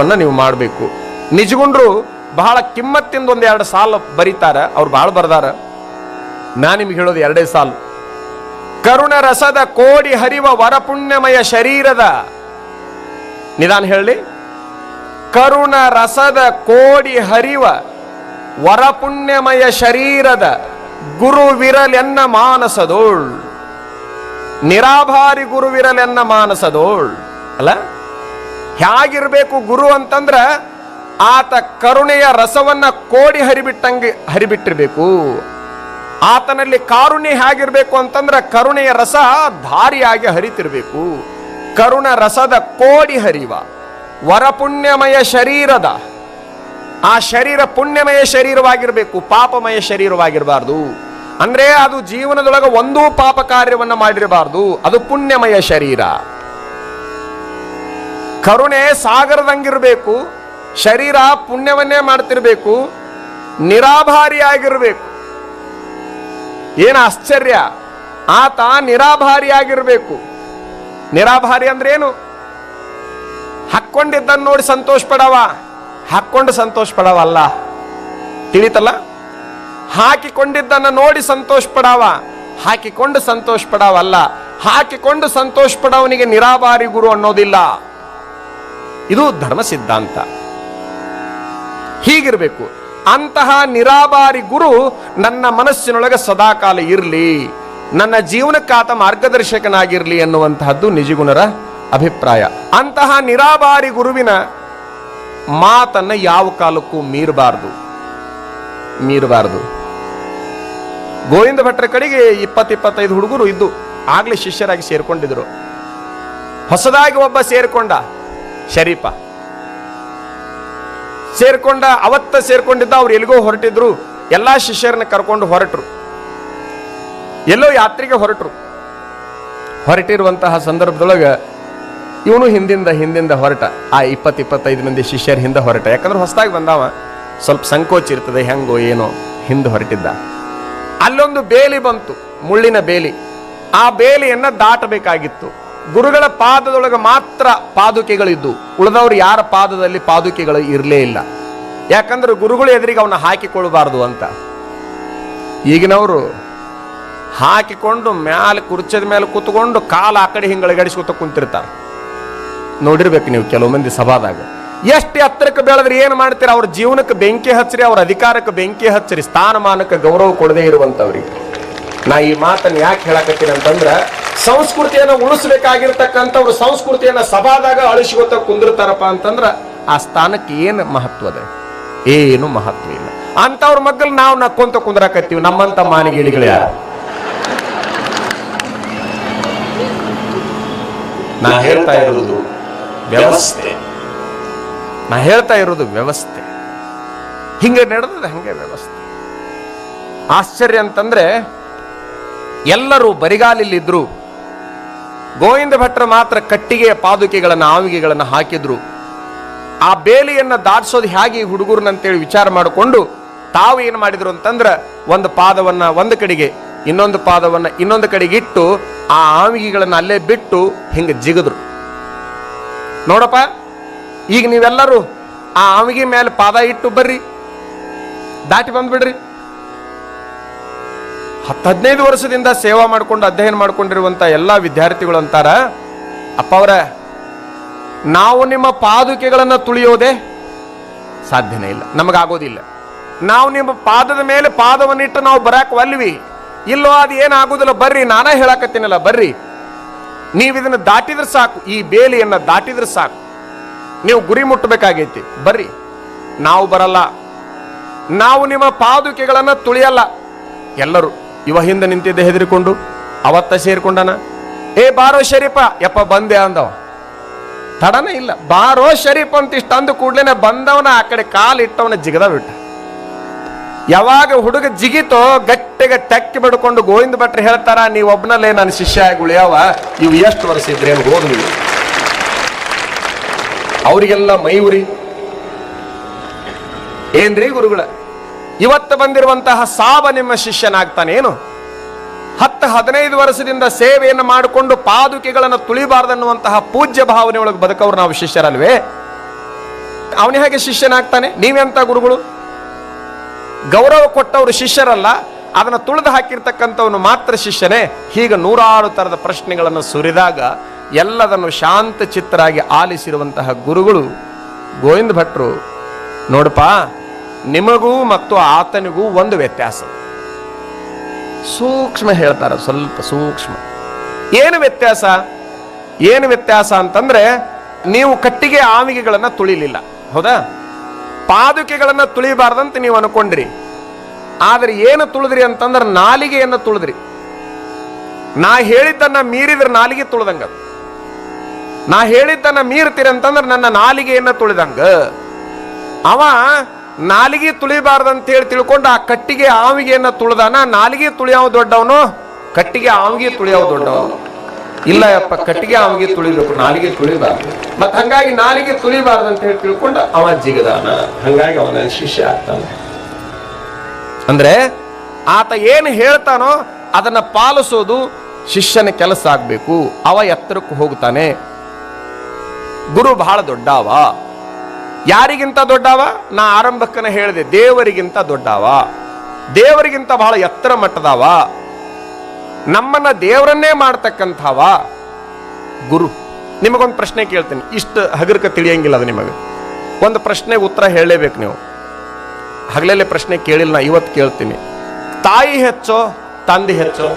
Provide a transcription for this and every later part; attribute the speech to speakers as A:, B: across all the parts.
A: ಜಪವನ್ನು ನೀವು ಮಾಡಬೇಕು. ನಿಜಗುಂಡ್ರು ಬಹಳ ಕಿಮ್ಮತ್ತಿಂದ ಒಂದು ಎರಡು ಸಾಲು ಬರೀತಾರ, ಅವ್ರು ಬಹಳ ಬರ್ದಾರ. ನಾ ನಿಮ್ಗೆ ಹೇಳೋದು ಎರಡೇ ಸಾಲು. ಕರುಣ ರಸದ ಕೋಡಿ ಹರಿವ ವರಪುಣ್ಯಮಯ ಶರೀರದ, ನಿಧಾನ ಹೇಳಿ. ಕರುಣ ರಸದ ಕೋಡಿ ಹರಿವ ವರಪುಣ್ಯಮಯ ಶರೀರದ ಗುರುವಿರಲೆನ್ನ ಮಾನಸದೋಳ್. ನಿರಾಭಾರಿ ಗುರುವಿರಲೆನ್ನ ಮಾನಸದೋಳ್. ಅಲ್ಲ? ಹೇಗಿರ್ಬೇಕು ಗುರು ಅಂತಂದ್ರೆ ಆತ ಕರುಣೆಯ ರಸವನ್ನ ಕೋಡಿ ಹರಿಬಿಟ್ಟಂಗೆ ಹರಿಬಿಟ್ಟಿರಬೇಕು. ಆತನಲ್ಲಿ ಕಾರುಣ್ಯ ಹೇಗಿರ್ಬೇಕು ಅಂತಂದ್ರೆ ಕರುಣೆಯ ರಸ ಧಾರಿಯಾಗಿ ಹರಿತಿರ್ಬೇಕು. ಕರುಣ ರಸದ ಕೋಡಿ ಹರಿವ. ವರಪುಣ್ಯಮಯ ಶರೀರದ. ಆ ಶರೀರ ಪುಣ್ಯಮಯ ಶರೀರವಾಗಿರಬೇಕು, ಪಾಪಮಯ ಶರೀರವಾಗಿರಬಾರ್ದು. ಅಂದ್ರೆ ಅದು ಜೀವನದೊಳಗೆ ಒಂದೂ ಪಾಪ ಕಾರ್ಯವನ್ನು ಮಾಡಿರಬಾರ್ದು, ಅದು ಪುಣ್ಯಮಯ ಶರೀರ. ಕರುಣೆ ಸಾಗರದಂಗಿರಬೇಕು, ಶರೀರ ಪುಣ್ಯವನ್ನೇ ಮಾಡ್ತಿರ್ಬೇಕು, ನಿರಾಭಾರಿಯಾಗಿರಬೇಕು. ಏನು ಆಶ್ಚರ್ಯ? ಆತ ನಿರಾಭಾರಿಯಾಗಿರಬೇಕು. ನಿರಾಭಾರಿ ಅಂದ್ರೆ ಏನು ಹಾಕ್ಕೊಂಡಿದ್ದನ್ನು ನೋಡಿ ಸಂತೋಷ ಪಡವ ಹಾಕ್ಕೊಂಡು ಸಂತೋಷ ಪಡವಲ್ಲ ತಿಳಿತಲ್ಲ? ಹಾಕಿಕೊಂಡಿದ್ದನ್ನು ನೋಡಿ ಸಂತೋಷ ಪಡವ ಹಾಕಿಕೊಂಡು ಸಂತೋಷ ಪಡವಲ್ಲ ಹಾಕಿಕೊಂಡು ಸಂತೋಷ ಪಡವನಿಗೆ ನಿರಾಭಾರಿ ಗುರು ಅನ್ನೋದಿಲ್ಲ. ಇದು ಧರ್ಮ ಸಿದ್ಧಾಂತ. ಹೀಗಿರಬೇಕು. ಅಂತಹ ನಿರಾಬಾರಿ ಗುರು ನನ್ನ ಮನಸ್ಸಿನೊಳಗೆ ಸದಾಕಾಲ ಇರಲಿ, ನನ್ನ ಜೀವನಕ್ಕಾತ ಮಾರ್ಗದರ್ಶಕನಾಗಿರಲಿ ಎನ್ನುವಂತಹದ್ದು ನಿಜಗುಣರ ಅಭಿಪ್ರಾಯ. ಅಂತಹ ನಿರಾಬಾರಿ ಗುರುವಿನ ಮಾತನ್ನ ಯಾವ ಕಾಲಕ್ಕೂ ಮೀರಬಾರದು. ಮೀರಬಾರದು. ಗೋವಿಂದ ಭಟ್ರ ಕಡೆಗೆ ಇಪ್ಪತ್ತಿಪ್ಪತ್ತೈದು ಹುಡುಗರು ಇದ್ದು ಆಗ್ಲೇ ಶಿಷ್ಯರಾಗಿ ಸೇರ್ಕೊಂಡಿದ್ರು. ಹೊಸದಾಗಿ ಒಬ್ಬ ಸೇರ್ಕೊಂಡ. ಶರೀಫ. ಸೇರ್ಕೊಂಡ, ಅವತ್ತ ಸೇರ್ಕೊಂಡಿದ್ದ ಅವ್ರು ಎಲ್ಲಿಗೋ ಹೊರಟಿದ್ರು, ಎಲ್ಲಾ ಶಿಷ್ಯರನ್ನ ಕರ್ಕೊಂಡು ಹೊರಟರು. ಎಲ್ಲೋ ಯಾತ್ರೆಗೆ ಹೊರಟರು. ಹೊರಟಿರುವಂತಹ ಸಂದರ್ಭದೊಳಗ ಇವನು ಹಿಂದಿಂದ ಹಿಂದಿಂದ ಹೊರಟ. ಆ ಇಪ್ಪತ್ತು ಇಪ್ಪತ್ತೈದು ಮಂದಿ ಶಿಷ್ಯರ ಹಿಂದೆ ಹೊರಟ. ಯಾಕಂದ್ರೆ ಹೊಸದಾಗಿ ಬಂದಾವ. ಸ್ವಲ್ಪ ಸಂಕೋಚ ಇರ್ತದೆ, ಹೆಂಗೋ ಏನೋ ಹಿಂದೆ ಹೊರಟಿದ್ದ. ಅಲ್ಲೊಂದು ಬೇಲಿ ಬಂತು, ಮುಳ್ಳಿನ ಬೇಲಿ. ಆ ಬೇಲಿಯನ್ನ ದಾಟಬೇಕಾಗಿತ್ತು. ಗುರುಗಳ ಪಾದದೊಳಗೆ ಮಾತ್ರ ಪಾದುಕೆಗಳಿದ್ದು, ಉಳಿದವರು ಯಾರ ಪಾದದಲ್ಲಿ ಪಾದುಕೆಗಳು ಇರಲೇ ಇಲ್ಲ. ಯಾಕಂದ್ರೆ ಗುರುಗಳು ಎದುರಿಗೆ ಅವನ್ನ ಹಾಕಿಕೊಳ್ಳಬಾರದು ಅಂತ. ಈಗಿನವರು ಹಾಕಿಕೊಂಡು ಮ್ಯಾಲೆ ಕುರ್ಚದ ಮೇಲೆ ಕೂತ್ಕೊಂಡು ಕಾಲ ಆ ಕಡೆ ಹಿಂಗೆ ಅಳಗಡಿಸ್ಕೊತ ಕುಂತಿರ್ತಾರೆ. ನೋಡಿರ್ಬೇಕು ನೀವು ಕೆಲವು ಮಂದಿ ಸಭಾದಾಗ. ಎಷ್ಟು ಎತ್ತರಕ್ಕೆ ಬೆಳೆದ್ರೆ ಏನು ಮಾಡ್ತೀರ? ಅವ್ರ ಜೀವನಕ್ಕೆ ಬೆಂಕಿ ಹಚ್ಚರಿ, ಅವ್ರ ಅಧಿಕಾರಕ್ಕೆ ಬೆಂಕಿ ಹಚ್ಚರಿ, ಸ್ಥಾನಮಾನಕ್ಕೆ ಗೌರವ ಕೊಡದೇ ಇರುವಂತವ್ರಿಗೆ ನಾ ಈ ಮಾತನ್ನ ಯಾಕೆ ಹೇಳಕತ್ತೀನಿ ಅಂತಂದ್ರ, ಸಂಸ್ಕೃತಿಯನ್ನ ಉಳಿಸ್ಬೇಕಾಗಿರ್ತಕ್ಕಂಥವ್ರು ಸಂಸ್ಕೃತಿಯನ್ನ ಸಭಾದಾಗ ಅಳಿಸ್ಕೊತ ಕುಂದಿರ್ತಾರಪ್ಪ ಅಂತಂದ್ರ ಆ ಸ್ಥಾನಕ್ಕೆ ಏನು ಮಹತ್ವದ ಏನು ಮಹತ್ವ ಇಲ್ಲ. ಅಂತವ್ರ ಮಗ್ಗಲ್ ನಾವು ನಕ್ಕೊಂತ ಕುಂದ್ರಾಕತ್ತೀವಿ, ನಮ್ಮಂತ ಮಾನಿಗಿಳಿಗಳು ಯಾರು? ನಾ ಹೇಳ್ತಾ ಇರೋದು ವ್ಯವಸ್ಥೆ. ನಾ ಹೇಳ್ತಾ ಇರೋದು ವ್ಯವಸ್ಥೆ. ಹಿಂಗೆ ನಡೆದ ಹಂಗೆ ವ್ಯವಸ್ಥೆ. ಆಶ್ಚರ್ಯ ಅಂತಂದ್ರೆ ಎಲ್ಲರೂ ಬರಿಗಾಲಿಲ್ಲಿದ್ರು ಗೋವಿಂದ ಭಟ್ರ ಮಾತ್ರ ಕಟ್ಟಿಗೆಯ ಪಾದುಕೆಗಳನ್ನು, ಆವಿಗೆಗಳನ್ನು ಹಾಕಿದ್ರು. ಆ ಬೇಲಿಯನ್ನು ದಾಟಿಸೋದು ಹೇಗೆ ಹುಡುಗರನ್ನಂತೇಳಿ ವಿಚಾರ ಮಾಡಿಕೊಂಡು ತಾವು ಏನು ಮಾಡಿದ್ರು ಅಂತಂದ್ರೆ ಒಂದು ಪಾದವನ್ನು ಒಂದು ಕಡೆಗೆ, ಇನ್ನೊಂದು ಪಾದವನ್ನು ಇನ್ನೊಂದು ಕಡೆಗೆ ಇಟ್ಟು ಆ ಆವಿಗೆಗಳನ್ನು ಅಲ್ಲೇ ಬಿಟ್ಟು ಹಿಂಗೆ ಜಿಗಿದ್ರು. ನೋಡಪ್ಪ, ಈಗ ನೀವೆಲ್ಲರೂ ಆ ಆವಿಗೆ ಮೇಲೆ ಪಾದ ಇಟ್ಟು ಬರ್ರಿ. ದಾಟಿ ಬಂದ್ಬಿಡ್ರಿ. ಹತ್ತು ಹದಿನೈದು ವರ್ಷದಿಂದ ಸೇವಾ ಮಾಡಿಕೊಂಡು ಅಧ್ಯಯನ ಮಾಡ್ಕೊಂಡಿರುವಂತ ಎಲ್ಲ ವಿದ್ಯಾರ್ಥಿಗಳು ಅಂತಾರ, ಅಪ್ಪ ಅವರ, ನಾವು ನಿಮ್ಮ ಪಾದುಕೆಗಳನ್ನು ತುಳಿಯೋದೇ ಸಾಧ್ಯನೇ ಇಲ್ಲ, ನಮಗಾಗೋದಿಲ್ಲ. ನಾವು ನಿಮ್ಮ ಪಾದದ ಮೇಲೆ ಪಾದವನ್ನಿಟ್ಟು ನಾವು ಬರಕ್ಕೆ ಒಲ್ವಿ. ಇಲ್ಲೋ ಅದು ಏನಾಗೋದಿಲ್ಲ, ಬರ್ರಿ, ನಾನೇ ಹೇಳಕತ್ತೀನಲ್ಲ, ಬರ್ರಿ. ನೀವು ಇದನ್ನ ದಾಟಿದ್ರೆ ಸಾಕು, ಈ ಬೇಲಿಯನ್ನ ದಾಟಿದ್ರೆ ಸಾಕು. ನೀವು ಗುರಿ ಮುಟ್ಟಬೇಕಾಗೈತಿ, ಬರ್ರಿ. ನಾವು ಬರಲ್ಲ. ನಾವು ನಿಮ್ಮ ಪಾದುಕೆಗಳನ್ನು ತುಳಿಯಲ್ಲ, ಎಲ್ಲರೂ. ಇವ ಹಿಂದೆ ನಿಂತಿದ್ದೆ ಹೆದರಿಕೊಂಡು, ಅವತ್ತ ಸೇರಿಕೊಂಡನ. ಏ ಬಾರೋ ಶರೀಫ, ಯಪ್ಪ ಬಂದೆ ಅಂದವ. ತಡನ ಇಲ್ಲ. ಬಾರೋ ಶರೀಫ್ ಅಂತ ಇಷ್ಟ ಅಂದು ಕೂಡ್ಲೇನೆ ಬಂದವನ, ಆ ಕಡೆ ಕಾಲು ಇಟ್ಟವನ ಜಿಗದ ಬಿಟ್ಟ. ಯಾವಾಗ ಹುಡುಗ ಜಿಗಿತೋ, ಗಟ್ಟಿಗೆ ತಕ್ಕಿ ಬಿಡ್ಕೊಂಡು ಗೋವಿಂದ ಭಟ್ರು ಹೇಳ್ತಾರ ನೀವ್ ಒಬ್ನಲ್ಲೇ ನನ್ನ ಶಿಷ್ಯ ಆಗಿ ಉಳಿಯವ ಇವು ಎಷ್ಟು ವರ್ಷ ಇದ್ರೇನು ಹೋದ್ ನೀವು. ಅವರಿಗೆಲ್ಲ ಮೈ ಉರಿ. ಏನ್ರಿ ಗುರುಗಳ? ಇವತ್ತು ಬಂದಿರುವಂತಹ ಸಾಬ ನಿಮ್ಮ ಶಿಷ್ಯನಾಗ್ತಾನೇನು ಹತ್ತು ಹದಿನೈದು ವರ್ಷದಿಂದ ಸೇವೆಯನ್ನು ಮಾಡಿಕೊಂಡು ಪಾದುಕೆಗಳನ್ನು ತುಳಿಬಾರ್ದನ್ನುವಂತಹ ಪೂಜ್ಯ ಭಾವನೆ ಒಳಗೆ ಬದುಕವ್ರು ನಾವು ಶಿಷ್ಯರಲ್ವೇ? ಅವನೇ ಹೇಗೆ ಶಿಷ್ಯನಾಗ್ತಾನೆ? ನೀವೆಂತ ಗುರುಗಳು? ಗೌರವ ಕೊಟ್ಟವರು ಶಿಷ್ಯರಲ್ಲ, ಅದನ್ನು ತುಳಿದು ಹಾಕಿರ್ತಕ್ಕಂಥವನು ಮಾತ್ರ ಶಿಷ್ಯನೇ. ಹೀಗೆ ನೂರಾರು ತರದ ಪ್ರಶ್ನೆಗಳನ್ನು ಸುರಿದಾಗ ಎಲ್ಲದನ್ನು ಶಾಂತ ಚಿತ್ತರಾಗಿ ಆಲಿಸಿರುವಂತಹ ಗುರುಗಳು ಗೋವಿಂದ ಭಟ್ರು ನೋಡಪ್ಪ ನಿಮಗೂ ಮತ್ತು ಆತನಿಗೂ ಒಂದು ವ್ಯತ್ಯಾಸ. ಸೂಕ್ಷ್ಮ ಹೇಳ್ತಾರೆ, ಸ್ವಲ್ಪ ಸೂಕ್ಷ್ಮ. ಏನು ವ್ಯತ್ಯಾಸ? ಏನು ವ್ಯತ್ಯಾಸ ಅಂತಂದ್ರೆ, ನೀವು ಕಟ್ಟಿಗೆ ಆವಿಗೆಗಳನ್ನ ತುಳಿಲಿಲ್ಲ. ಹೌದಾ? ಪಾದುಕೆಗಳನ್ನ ತುಳಿಬಾರ್ದಂತ ನೀವು ಅನ್ಕೊಂಡ್ರಿ. ಆದ್ರೆ ಏನು ತುಳಿದ್ರಿ ಅಂತಂದ್ರೆ ನಾಲಿಗೆಯನ್ನ ತುಳಿದ್ರಿ. ನಾ ಹೇಳಿದ್ದನ್ನ ಮೀರಿದ್ರೆ ನಾಲಿಗೆ ತುಳಿದಂಗ. ನಾ ಹೇಳಿದ್ದನ್ನ ಮೀರ್ತೀರಿ ಅಂತಂದ್ರೆ ನನ್ನ ನಾಲಿಗೆಯನ್ನ ತುಳಿದಂಗ. ಅವ ನಾಲಿಗೆ ಹೇಳಿ ತಿಳ್ಕೊಂಡು ಆ ಕಟ್ಟಿಗೆ ಆವಿಗೆಯನ್ನ ತುಳಿದಾನ, ನಾಲಿಗೆ ತುಳಿಯಾವ ದೊಡ್ಡವನು, ಕಟ್ಟಿಗೆ ಆವಿಗೆ ತುಳಿಯಾವ ದೊಡ್ಡವನು. ಇಲ್ಲ ಯಪ್ಪ, ಕಟ್ಟಿಗೆ ಆವಿಗೆ ತುಳಿಬೇಕು, ನಾಲಿಗೆ ತುಳಿಬಾರ್ದು. ಮತ್ ಹಂಗಾಗಿ ನಾಲಿಗೆ ತುಳಿಬಾರ್ದಂತ ಹೇಳಿ ತಿಳ್ಕೊಂಡು ಅವ ಜಿಗದಾನ. ಹಂಗಾಗಿ ಅವನ ಶಿಷ್ಯ ಆಗ್ತಾನೆ. ಅಂದ್ರೆ ಆತ ಏನು ಹೇಳ್ತಾನೋ ಅದನ್ನ ಪಾಲಿಸೋದು ಶಿಷ್ಯನ ಕೆಲಸ ಆಗ್ಬೇಕು. ಅವ ಎತ್ತರಕ್ಕೆ ಹೋಗ್ತಾನೆ. ಗುರು ಬಹಳ ದೊಡ್ಡವ. ಯಾರಿಗಿಂತ ದೊಡ್ಡವ? ನಾ ಆರಂಭಕ್ಕನ ಹೇಳಿದೆ, ದೇವರಿಗಿಂತ ದೊಡ್ಡವ. ದೇವರಿಗಿಂತ ಬಹಳ ಎತ್ತರ ಮಟ್ಟದವ. ನಮ್ಮನ್ನ ದೇವರನ್ನೇ ಮಾಡ್ತಕ್ಕಂಥವ ಗುರು. ನಿಮಗೊಂದು ಪ್ರಶ್ನೆ ಕೇಳ್ತೀನಿ. ಇಷ್ಟು ಹಗರ್ಕ ತಿಳಿಯಂಗಿಲ್ಲ ಅದು ನಿಮಗೆ. ಒಂದು ಪ್ರಶ್ನೆ ಉತ್ತರ ಹೇಳಲೇಬೇಕು ನೀವು. ಹಗಲಲ್ಲೇ ಪ್ರಶ್ನೆ ಕೇಳಿಲ್ಲ, ನಾ ಇವತ್ತು ಕೇಳ್ತೀನಿ. ತಾಯಿ ಹೆಚ್ಚೋ, ತಂದೆ ಹೆಚ್ಚೋ?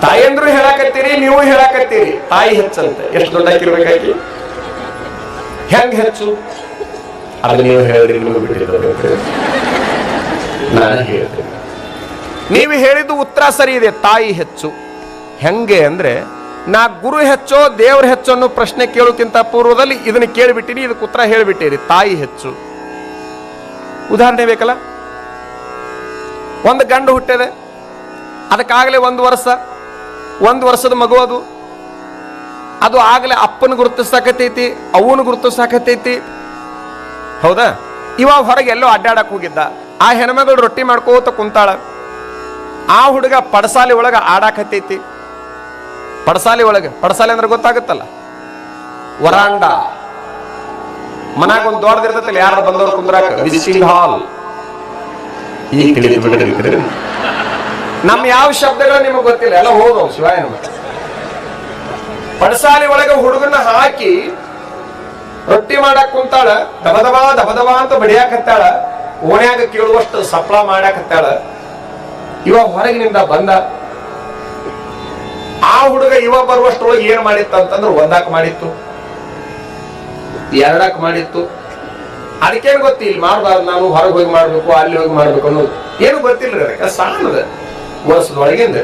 A: ತಾಯಿ ಅಂದ್ರೂ ಹೇಳಾಕತ್ತೀರಿ, ನೀವು ಹೇಳಾಕತ್ತೀರಿ. ತಾಯಿ ಹೆಚ್ಚಂತೆ. ಎಷ್ಟು ದೊಡ್ಡಾಕಿರ್ಬೇಕಾಗಿ ಹೆಂಗ್ ಹೆಚ್ಚು? ಅದು ನೀವು ಹೇಳ್ರಿ ನಿಮಗೆ ಬಿಟ್ಟಿದ್ದು ನಾನು ಹೇಳ್ತೀನಿ. ನೀವು ಹೇಳಿದ್ದು ಉತ್ತರ ಸರಿ ಇದೆ, ತಾಯಿ ಹೆಚ್ಚು. ಹೆಂಗೆ ಅಂದ್ರೆ, ನಾ ಗುರು ಹೆಚ್ಚೋ, ದೇವ್ರ ಹೆಚ್ಚು ಅನ್ನೋ ಪ್ರಶ್ನೆ ಕೇಳೋಕ್ಕಿಂತ ಪೂರ್ವದಲ್ಲಿ ಇದನ್ನ ಕೇಳಿಬಿಟ್ಟಿನಿ, ಇದಕ್ಕೆ ಉತ್ತರ ಹೇಳಿಬಿಟ್ಟಿರಿ, ತಾಯಿ ಹೆಚ್ಚು. ಉದಾಹರಣೆ ಬೇಕಲ್ಲ? ಒಂದು ಗಂಡು ಹುಟ್ಟಿದೆ, ಅದಕ್ಕಾಗಲೇ ಒಂದು ವರ್ಷ, ಒಂದು ವರ್ಷದ ಮಗು ಅದು. ಅದು ಆಗಲೇ ಅಪ್ಪನ ಗುರುತಿಸಾಕತೈತಿ ಅವನು ಗುರುತಿಸಾಕತೈತಿ ಹೌದಾ? ಇವ ಹೊರಗೆ ಎಲ್ಲೋ ಅಡ್ಡಾಡಕ್ ಹೋಗಿದ್ದ. ಆ ಹೆಣ್ಮಗಳು ರೊಟ್ಟಿ ಮಾಡ್ಕೋತ ಕುಂತಾಳ. ಆ ಹುಡುಗ ಪಡಸಾಲಿ ಒಳಗ ಆಡಾಕತೈತಿ. ಪಡಸಾಲಿ ಒಳಗ, ಪಡಸಾಲಿ ಅಂದ್ರೆ ಗೊತ್ತಾಗುತ್ತಲ್ಲ? ವರಾಂಡ. ಮನ್ಯಾಗ ಒಂದು ದೊಡ್ಡದಿರ್ತೈತಲ್ಲ ಯಾರು ಬಂದವರು ಕುಂದ್ರಾಕ? ವಿಸಿಟಿಂಗ್ ಹಾಲ್. ನಮ್ಮ ಯಾವ ಶಬ್ದಗಳು ನಿಮಗೆ ಗೊತ್ತಿಲ್ಲ, ಎಲ್ಲ ಹೋದವು ಶಿವಾಯ ಪಡಸಾಲಿ ಒಳಗೆ ಹುಡುಗನ ಹಾಕಿ ರೊಟ್ಟಿ ಮಾಡಕ್ ಕುಂತಾಳ ದಬದಬ ದಬದಬ ಅಂತ ಬಡಿಯಾಕತ್ತಾಳ, ಓಣ್ಯಾಗ ಕೇಳುವಷ್ಟು ಸಪ್ಳ ಮಾಡಾಕತ್ತಾಳ ಇವ ಹೊರಗಿನಿಂದ ಬಂದ. ಆ ಹುಡುಗ ಇವ ಬರುವಷ್ಟೊಳಗೆ ಏನ್ ಮಾಡಿತ್ತು ಅಂತಂದ್ರೆ ಒಂದಾಕ್ ಮಾಡಿತ್ತು. ಎರಡಕ್ ಮಾಡಿತ್ತು. ಅದಕ್ಕೇನು ಗೊತ್ತಿ ಇಲ್ಲಿ ಮಾಡಬಾರ್ದು, ನಾನು ಹೊರಗೆ ಹೋಗಿ ಮಾಡ್ಬೇಕು, ಅಲ್ಲಿ ಹೋಗಿ ಮಾಡ್ಬೇಕು ಅನ್ನೋದು. ಏನು ಗೊತ್ತಿಲ್ಲ ಸಾಣದ ವರ್ಷದೊಳಗಿಂದ.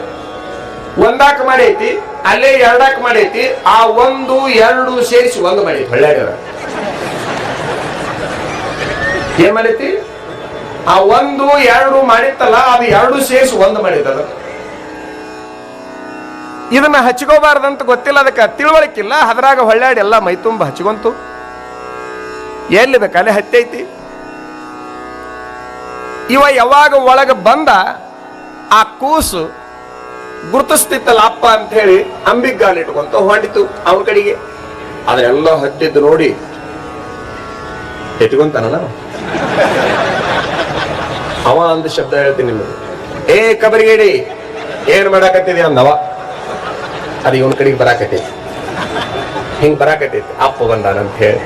A: ಒಂದಾಕ ಮಾಡೈತಿ ಅಲ್ಲೇ ಎರಡಕ್ಕೆ ಮಾಡೈತಿ ಆ ಒಂದು ಎರಡು ಸೇರಿಸಿ ಒಂದು ಮಾಡೈತಿ. ಹಳ್ಳಿಯಾಗ ಏನ್ ಮಾಡೈತಿ? ಆ ಒಂದು ಎರಡು ಮಾಡಿತ್ತಲ್ಲ ಅದು ಎರಡು ಸೇರಿಸಿ ಒಂದು ಅದು. ಇದನ್ನ ಹಚ್ಕೋಬಾರ್ದಂತ ಗೊತ್ತಿಲ್ಲ ಅದಕ್ಕೆ ತಿಳುವಳಿಕಿಲ್ಲ ಅದ್ರಾಗ ಹೊಳ್ಳಾಡಿ ಎಲ್ಲ ಮೈ ತುಂಬ ಹಚ್ಕೊಂತು. ಎಲ್ಲಿ ಬೇಕಲ್ಲಿ ಹತ್ತೈತಿ ಇವ ಯಾವಾಗ ಒಳಗೆ ಬಂದ ಆ ಕೂಸು ಗುರುತಿಸ್ತಿತ್ತಲ್ಲ ಅಪ್ಪ ಅಂತ ಹೇಳಿ ಅಂಬಿಗಾಲ್ ಇಟ್ಕೊಂತ ಹೊಂಡಿತು ಅವನ ಕಡೆಗೆ. ಅದನ್ನೆಲ್ಲ ಹತ್ತಿದ್ದು ನೋಡಿ ಇಟ್ಕೊಂತಾನಲ್ಲ ಅವ. ಅವ ಅಂದ ಶಬ್ದ ಹೇಳ್ತೀನಿ ನಿಮಗೆ. ಏ ಕಬರಿಗೇಡಿ, ಏನ್ ಮಾಡಾಕತ್ತಿದೆ ಅಂದವ. ಅದು ಇವನ ಕಡೆಗೆ ಬರಾಕತ್ತೈತಿ. ಹಿಂಗ್ ಬರಾಕತ್ತೈತಿ. ಅಪ್ಪ ಬಂದಾನಂತ ಹೇಳಿ.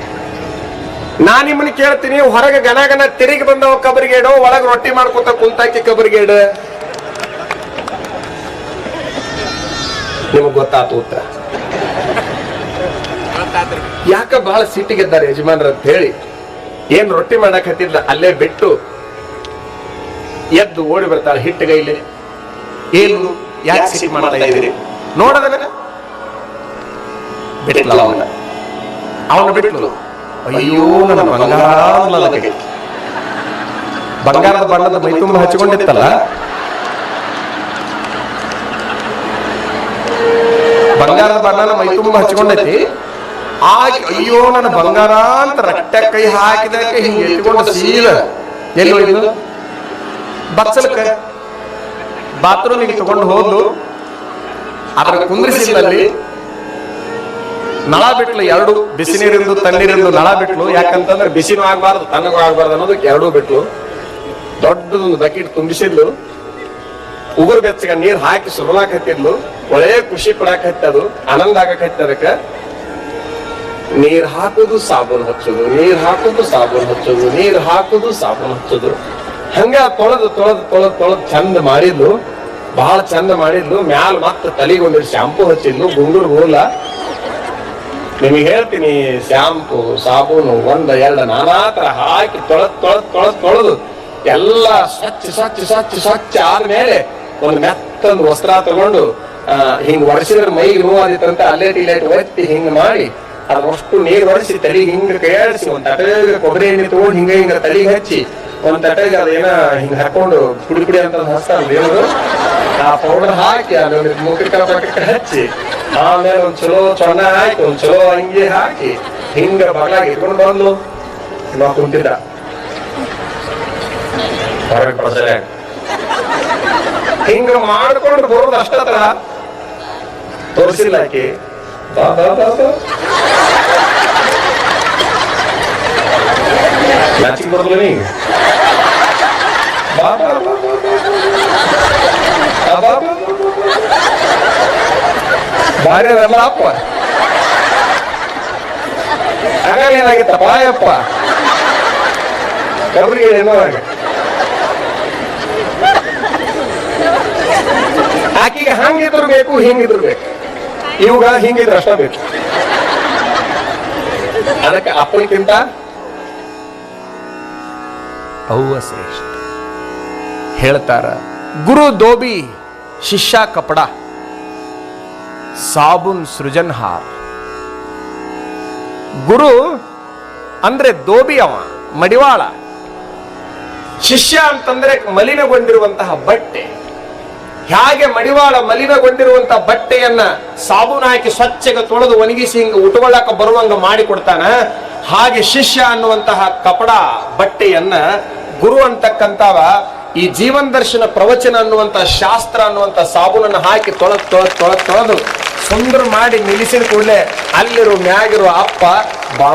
A: ನಾ ನಿಮ್ಮನ್ನ ಕೇಳ್ತೀನಿ, ಹೊರಗೆ ಗನಗನ ಗನ ತಿರುಗಿ ಬಂದವ ಕಬರಿಗೇಡು, ಒಳಗೆ ರೊಟ್ಟಿ ಮಾಡ್ಕೊತ ಕುಂತಾಕಿ ಕಬರಿಗೇಡು. ನಿಮಗ್ ಗೊತ್ತಾತು ಉತ್ತರ? ಯಾಕ ಬಹಳ ಸಿಟ್ಟಿಗೆದ್ದಾರೆ ಯಜಮಾನ್ರ ಅಂತ ಹೇಳಿ, ಏನ್ ರೊಟ್ಟಿ ಮಾಡಕ್ ಹತ್ತಿದ್ಲ, ಅಲ್ಲೇ ಬಿಟ್ಟು ಎದ್ದು ಓಡಿ ಬರ್ತಾಳೆ ಹಿಟ್ಟಗೈಲಿ ಏನು? ಯಾಕೆ ಮಾಡ್ತಾ ಇದ್ದೀರಿ? ಅಯ್ಯೋ, ನನ್ನ ಬಂಗಾರ ಬಂಗಾರದ ಬಣ್ಣದ ಮೈ ತುಂಬ ಬಂಗಾರದ ಬಣ್ಣನ ಮೈ ತುಂಬ ಹಚ್ಕೊಂಡೈತಿ. ಆ ಅಯ್ಯೋ, ನನ್ನ ಬಂಗಾರ ಅಂತ ರಟ್ಟ ಕೈ ಹಾಕಿದಕ್ಕೆ ಹಿಂಗೆ ಎತ್ಕೊಂಡು ಸೀದ. ಎಲ್ಲಿ ಹೋಯ್ತು ಬಚ್ಚಲಕ್ಕ. ಬಾತ್ರೂಮಿಗೆ ತಗೊಂಡು ಹೋದ್ಲು ಅದರ ಕುಂದ್ರಿಸಿದಲ್ಲಿ ನಳ ಬಿಟ್ಲು ಎರಡು ಬಿಸಿ ನೀರಿಂದು ತಣ್ಣೀರಿಂದು ನಳ ಬಿಟ್ಲು. ಯಾಕಂತಂದ್ರೆ ಬಿಸಿನೂ ಆಗ್ಬಾರ್ದು, ತಣ್ಣಗೂ ಆಗ್ಬಾರ್ದು ಅನ್ನೋದಕ್ಕೆ ಎರಡೂ ಬಿಟ್ಲು. ದೊಡ್ಡದೊಂದು ಬಕೆಟ್ ತುಂಬಿಸಿದ್ಲು. ಉಗುರು ಬೆಚ್ಚಗ ನೀರ್ ಹಾಕಿ ಸುರುಳಾಕತ್ತಿದ್ಲು ಒಳ್ಳೆ ಖುಷಿ ಅದು, ಆನಂದ ಆಗಕತ್ತ ಅದಕ್ಕ. ನೀರ್ ಹಾಕುದು ಸಾಬೂನ್ ಹಚ್ಚೋದು, ನೀರ್ ಹಾಕುದು ಸಾಬೂನ್ ಹಚ್ಚೋದು, ನೀರ್ ಹಾಕುದು ಸಾಬೂನ್ ಹಚ್ಚೋದು. ಹಂಗ ತೊಳೆದು ತೊಳೆದು ತೊಳೆದು ತೊಳೆದು ಚಂದ ಮಾಡಿದ್ಲು. ಬಹಳ ಚಂದ ಮಾಡಿದ್ಲು. ಮ್ಯಾಲ ಮತ್ತ ಒಂದು ಶಾಂಪೂ ಹಚ್ಚಿದ್ಲು. ಗುಂಗುರ್ ಹೋಲ ನಿಮಗೆ ಹೇಳ್ತೀನಿ, ಶಾಂಪು, ಸಾಬೂನು ಒಂದ, ಎರಡ ನಾನಾ ತರ ಹಾಕಿ ತೊಳೆದು ತೊಳೆದು ತೊಳೆದು ತೊಳೆದು ಎಲ್ಲ ಸ್ವಚ್ಛ ಸ್ವಚ್ಛ ಸ್ವಚ್ಛ ಸ್ವಚ್ಛ ಆದ್ಮೇಲೆ ಒಂದು ಮೆತ್ತೊಂದು ವಸ್ತ್ರ ತಗೊಂಡು ಹಿಂಗ್ ಒರೆಸಿದ್ರೆ ಮೈಗೆ ನೋವಾದಿತ್ತಂತ ಅಲ್ಲೇ ಇಲ್ಲೇಟ್ ಒತ್ತಿ ಹಿಂಗ್ ಮಾಡಿ ಅದಷ್ಟು ನೀರ್ ಒರೆಸಿ ತಲೆಗೆ ಹಿಂಗ ಕೈಯಾಡಿಸಿ ಒಂದ್ ತಟಗ ಕೊಬ್ಬರಿ ಎಣ್ಣೆ ತಗೊಂಡು ಹಿಂಗ ಹಿಂಗ ತಲೆಗೆ ಹಚ್ಚಿ, ಒಂದ್ ತಟಗ ಅದೇನ ಹಿಂಗ ಹಾಕೊಂಡು ಪುಡಿ ಪುಡಿ ಅಂತ ಹಚ್ತಾರ ದೇವರು ಆ ಪೌಡರ್ ಹಾಕಿ ಆಮೇಲೆ ಮುಖಕ್ಕೆ ಪಕ್ಕ ಹಚ್ಚಿ, ಆಮೇಲೆ ಒಂದ್ ಚಲೋ ಚೊನ್ನ ಹಾಕಿ, ಒಂದ್ ಚಲೋ ಅಂಗಿ ಹಾಕಿ, ಹಿಂಗ ಬಗಲಾಗಿ ಇಟ್ಕೊಂಡು ಬಂದ್ಲು. ನಾ ಕುಂತಿದ್ದ. ಹೊರಗೆ ಹಿಂಗ ಮಾಡ್ಕೊಂಡು ಬರೋದು ಅಷ್ಟತ್ರ ತೋರಿಸಿಲ್ಲ ಆಕೆ ಬಾ ಬಾ ಬಾ. ಬಾ ನಾಚಿಕ್ ಬರಲ್ಲ ನೀ. ಭಾರಿ ಅದಲ್ಲ ಅಪ್ಪ ಆಗಾಗ ಏನಾಗಿತ್ತಪ್ಪ ಯಪ್ಪ ಕಬ್ರಿಗೆ ಏನೋ ಆಗ. ಆಕಿಗೆ ಹಂಗಿದ್ರು ಬೇಕು ಹಿಂಗಿದ್ರು ಬೇಕು. ಇವಾಗ ಹಿಂಗಿದ್ರೆ ಅಷ್ಟ ಬೇಕು. ಅದಕ್ಕೆ ಅಪ್ಪನಿಗಿಂತ ಅವ್ವ ಶ್ರೇಷ್ಠ. ಹೇಳ್ತಾರ, ಗುರು ದೋಬಿ ಶಿಷ್ಯ ಕಪಡ, ಸಾಬುನ್ ಸೃಜನ್ಹಾರ್. ಗುರು ಅಂದ್ರೆ ದೋಬಿ ಅವ, ಮಡಿವಾಳ. ಶಿಷ್ಯ ಅಂತಂದ್ರೆ ಮಲಿನಗೊಂಡಿರುವಂತಹ ಬಟ್ಟೆ. ಹೇಗೆ ಮಡಿವಾಳ ಮಲಿನಗೊಂಡಿರುವಂತ ಬಟ್ಟೆಯನ್ನ ಸಾಬೂನು ಹಾಕಿ ಸ್ವಚ್ಛಗೆ ತೊಳೆದು ಒಣಗಿಸಿ ಹಿಂಗ ಉಟ್ಕೊಳ್ಳಾಕ ಬರುವಂಗ ಮಾಡಿ ಕೊಡ್ತಾನ ಹಾಗೆ ಶಿಷ್ಯ ಅನ್ನುವಂತಹ ಕಪಡ ಬಟ್ಟೆಯನ್ನ ಗುರು ಅಂತಕ್ಕಂತವ ಈ ಜೀವನ ದರ್ಶನ ಪ್ರವಚನ ಅನ್ನುವಂತ ಶಾಸ್ತ್ರ ಅನ್ನುವಂತ ಸಾಬೂನನ್ನು ಹಾಕಿ ತೊಳೆದ್ ತೊಳೆದ್ ತೊಳೆದ್ ತೊಳೆದು ಸುಂದರ ಮಾಡಿ ನಿಲ್ಲಿಸಿದ ಕೂಡಲೇ ಅಲ್ಲಿರೋ ಮ್ಯಾಗಿರೋ ಅಪ್ಪ ಬಾ